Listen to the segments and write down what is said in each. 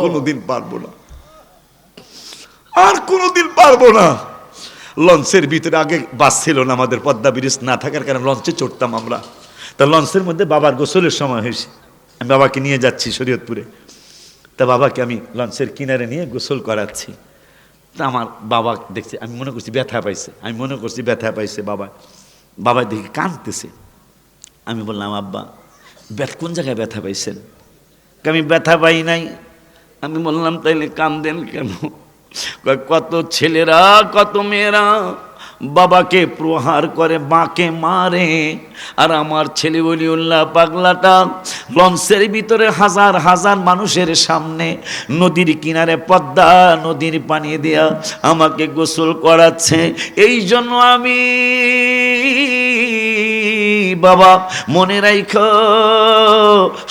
কোনোদিন পারব না। আর কোনোদিন পারব না। লঞ্চের ভিতরে আগে বাস ছিল না আমাদের পদ্মা ব্রিজ, না থাকার কারণে লঞ্চে চড়তাম আমরা। তা লঞ্চের মধ্যে বাবার গোসলের সময় হয়েছে। আমি বাবাকে নিয়ে যাচ্ছি শরীয়তপুরে। তা বাবাকে আমি লঞ্চের কিনারে নিয়ে গোসল করাচ্ছি। তা আমার বাবা দেখছে, আমি মনে করছি ব্যথা পাইছে। আমি মনে করছি ব্যথা পাইছে বাবা। বাবা দেখি কাঁদতেছে। আমি বললাম, আব্বা, ব্যথ কোন জায়গায় ব্যথা পাইছেন? আমি ব্যথা পাই নাই। আমি বললাম, তাইলে কান্দেন কেন? কত ছেলেরা, কত মেয়েরা বাবাকে প্রহার করে, বাঁকে মারে। আর আমার ছেলে বলি বলিউল্লাহ পাগলাটা লঞ্চের ভিতরে হাজার হাজার মানুষের সামনে নদীর কিনারে পদ্মা নদীর পানি দেয়া আমাকে গোসল করাচ্ছে। এই জন্য আমি বাবা, মনে রাইখ,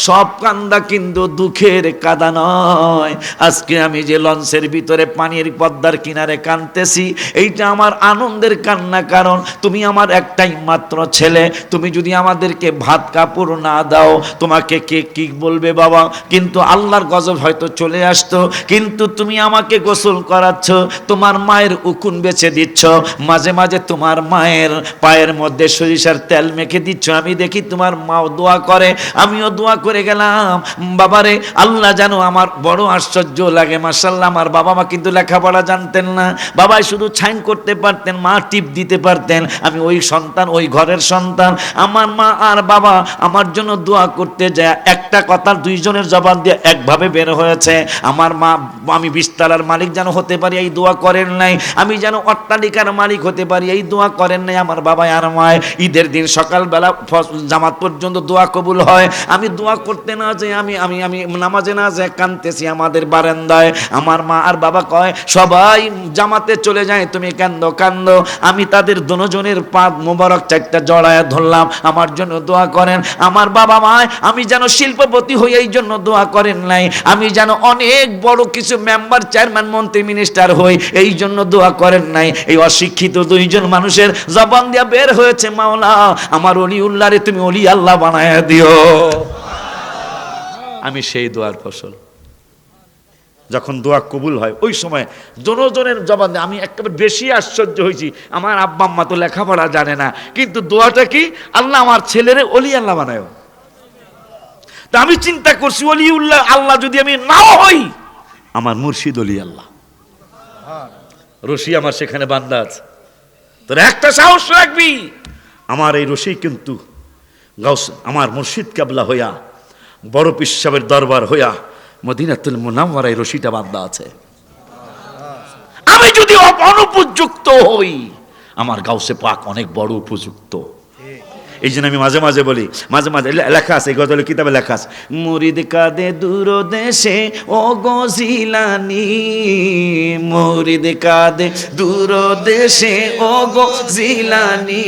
সব কান্দা কিন্তু দুঃখের কাদা নয়। আজকে আমি যে লঞ্চের ভিতরে পানির পদ্মার কিনারে কানতেছি এইটা আমার আনন্দের কান্না কারণ তুমি আমার একটাই মাত্র ছেলে। তুমি যদি আমাদেরকে ভাত কাপড় না দাও, তোমাকে কে কি বলবে বাবা? কিন্তু আল্লাহর গজব হয়তো চলে আসতো, কিন্তু তুমি আমাকে গোসল করাচ্ছ, তোমার মায়ের উকুন বেছে দিচ্ছ। মাঝে মাঝে তোমার মায়ের পায়ের মধ্যে সরিষার তেল মেখে দিচ্ছ আমি দেখি তোমার মাও দোয়া করে, আমিও দোয়া করে গেলাম। বাবারে, আল্লাহ জানো আমার বড় আশ্চর্য লাগে মার্শাল্লাহ আমার বাবা মা কিন্তু লেখাপড়া জানতেন না। বাবাই শুধু ছাইন করতে পারতেন, মা টিপ দিতে পারতেন, আমি ওই সন্তান, ওই ঘরের সন্তান। আমার মা আর বাবা আমার জন্য দোয়া করতে যায়, একটা কথার দুইজনের জবাব দিয়ে একভাবে বের হয়েছে, আমার মা, আমি বিস্তারার মালিক যেন হতে পারি, এই দোয়া করেন নাই। আমি যেন অট্টালিকার মালিক হতে পারি, এই দোয়া করেন নাই আমার বাবা আর মায়। ঈদের দিন সকালবেলা ফস- জামাত পর্যন্ত দোয়া কবুল হয়। আমি দোয়া করতে না যে আমি আমি আমি নামাজে না যে কানতেছি আমাদের বারান্দায়। আমার মা আর বাবা কয়, সবাই জামাতে চলে যায়, তুমি কান্দ কান্দ আমি তাদের দুজনের পা মোবারক চারটা জড়ায় ধরলাম। আমার জন্য দোয়া করেন। আমার বাবা মা আমি যেন শিল্পপতি হই এই জন্য দোয়া করেন নাই। আমি যেন অনেক বড় কিছু মেম্বার, চেয়ারম্যান, মন্ত্রী, মিনিস্টার হই এই জন্য দোয়া করেন নাই। এই অশিক্ষিত দুইজন মানুষের জবান দিয়া বের হয়েছে মাওলা। আমার অলি উল্লারে তুমি অলি আল্লাহ বানায় দিও। আমি সেই দোয়ার ফসল। যখন দোয়া কবুল হয়, ওই সময় জনজনের জবান আমি একেবারে বেশি আশ্চর্য হয়েছি। আমার আব্বা আম্মা তো লেখাপড়া জানে না, কিন্তু দোয়াটা কি? আল্লাহ আমার ছেলেরে অলি আল্লাহ বানায় তা আমি চিন্তা করছি অলি উল্লাহ আল্লাহ যদি আমি নাও হই, আমার মুর্শিদ অলি আল্লাহ। রশি আমার সেখানে বান্দা আছে। তোর একটা সাহস রাখবি। আমার এই রশি কিন্তু গাউস, আমার মুর্শিদ কাবলা হইয়া, বড় পিসাবের দরবার হইয়া মদিনাতুল মুনাম্মার এই রশিটা বাদ্দা আছে। আমি যদি অনুপযুক্ত হই, আমার গাউসে পাক অনেক বড় উপযুক্ত। এই জন্য আমি মাঝে মাঝে বলি, মাঝে মাঝে লেখা আছে গজলের কিতাবে লেখা আছে, মুরিদ কাদে দূর দেশে ও গজিলানি মুরিদ কাদে দূর দেশে ও গজিলানি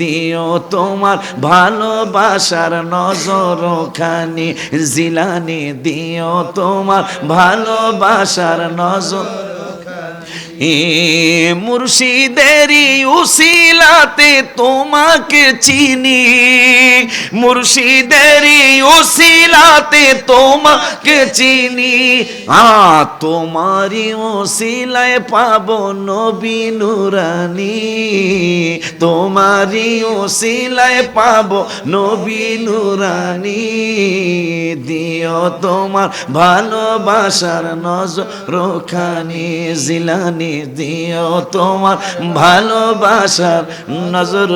দিও তোমার ভালোবাসার নজর খানি জিলানি, দিও তোমার ভালোবাসার নজর এ মুর্শিদেরি উসিলাতে তোমাকে চিনি। মুর্শিদেরি উসিলাতে তোমাকে চিনি। আ তোমারি উসিলায় পাব নবী নুরানি। তোমারি উসিলায় পাব নবী নুরানি। দিও তোমার ভালোবাসার নজর রোখানি, জিলানি। দিও তোমার ভালোবাসার নজর।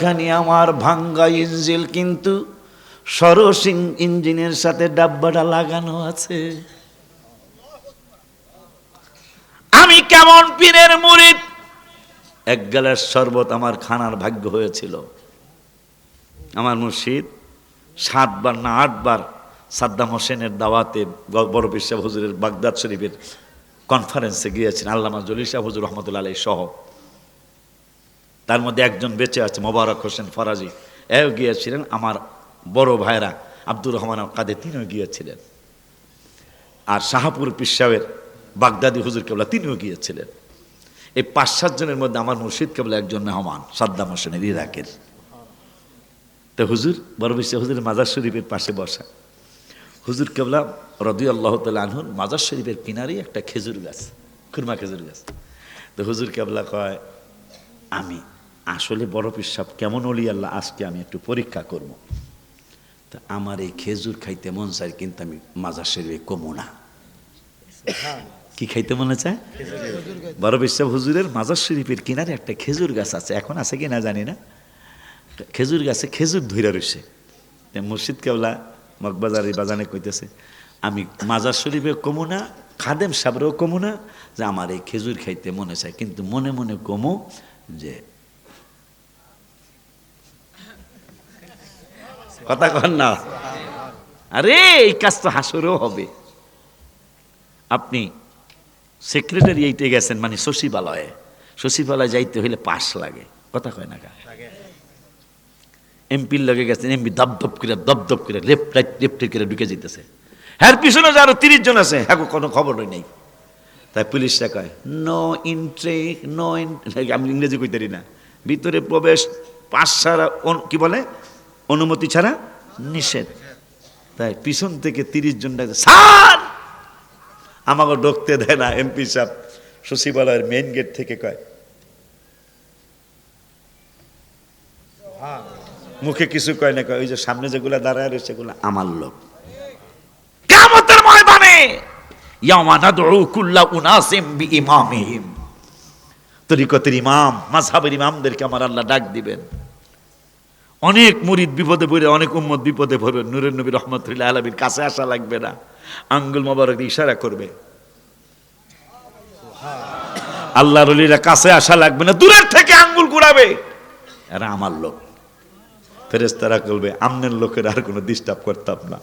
খানি আমার ভাঙ্গা ইঞ্জিল কিন্তু সরসিং ইঞ্জিনের সাথে ডাব্বাটা লাগানো আছে। আমি কেমন পীরের মুরিদ? এক গ্লাস শরবত আমার খানার ভাগ্য হয়েছিল। আমার মুর্শিদ সাতবার না আটবার সাদ্দাম হোসেনের দাওয়াতে বড় পিসাব হুজুরের বাগদাদ শরীফের কনফারেন্সে গিয়েছেন, আল্লামা জলিল শাহ হুজুর রহমতুল্লাহ আলাই সহ। তার মধ্যে একজন বেঁচে আছে, মোবারক হোসেন ফরাজি। এও গিয়েছিলেন, আমার বড় ভাইরা আব্দুর রহমান কাদে তিনিও গিয়েছিলেন। আর শাহপুর পিসাবের বাগদাদি হুজুর কেবলা, তিনিও গিয়েছিলেন। এই পাঁচ সাতজনের মধ্যে আমার মুর্শিদ কেবল একজন মেহমান, সাদ্দাম হোসেনের, ইরাকের। তো হুজুর, বড় বিশ্ব হুজুরের মাজার শরীফের পাশে বসা। হুজুর কেবলা রদি আল্লাহ আনহুর মাজার শরীফের কিনারেই একটা খেজুর গাছ, খুরমা খেজুর গাছ। তো হুজুর কেবলা কয়, আমি, আসলে বড় পিসাব, কেমন অলি আল্লাহ, আজকে আমি একটু পরীক্ষা করব। তা আমার এই খেজুর খাইতে মন চায়, কিন্তু আমি মাজার শরীফে কমো না। কি খাইতে মনে চায়? বড় বিশ্বাব হুজুরের মাজার শরীফের কিনারে একটা খেজুর গাছ আছে, এখন আছে কি না জানি না। খেজুর গাছে খেজুর ধইরা রয়েছে মুর্শিদ কেবলা মগবাজারি বাজানে কইতেছে আমি মাজার শরীফে কমু না খাদেম সাবরেও কমু না যে আমার এই খেজুর খাইতে মনে চায় কিন্তু মনে মনে কমু যে কথা কন না। আরে এই কাজ তো হাসরেও হবে। আপনি সেক্রেটারি এইতে গেছেন মানে সচিবালয়ে। সচিবালয়ে যাইতে হইলে পাশ লাগে। কথা কয় না এমপির লগে গেছেন এমপি দপ দপ করে, দপ দপ করে, লেফট, রাইট, লেফট করে ঢুকে যেতেছে হ্যার পিছনে যে আরও তিরিশ জন আছে হ্যাঁ কোনো খবরই নেই। তাই পুলিশরা কয় নো ইন্ট্রে নো আমি ইংরেজি কইতারি না। ভিতরে প্রবেশ, পাশ ছাড়া কি বলে? অনুমতি ছাড়া নিষেধ। তাই পিছন থেকে তিরিশ জন ডাকে স্যার! আমাকে ঢুকতে দেয় না এমপি সাহেব। সচিবালয়ের মেইন গেট থেকে কয় মুখে কিছু কয় না কয়, ওই যে সামনে যেগুলা দাঁড়ায় রয়েছে সেগুলো আমার লোক। কিয়ামতের ময়দানে বিইমামিহিম। তরিকতের ইমাম, মাযহাবের ইমামদেরকে আমার আল্লাহ ডাক দিবেন। অনেক মুরিদ বিপদে পড়ে, অনেক উম্মত বিপদে পড়বে, নূরের নবী রহমতুল্লাহ আলমীর কাছে আসা লাগবে না। আঙ্গুল মোবারক ইশারা করবে। আল্লাহ রলিরা কাছে আসা লাগবে না, দূরের থেকে আঙ্গুল কুড়াবে। এরা আমার লোক। ফেরেস্তারা করবে আমনের লোকের আর কোনো ডিস্টার্ব করতাম না।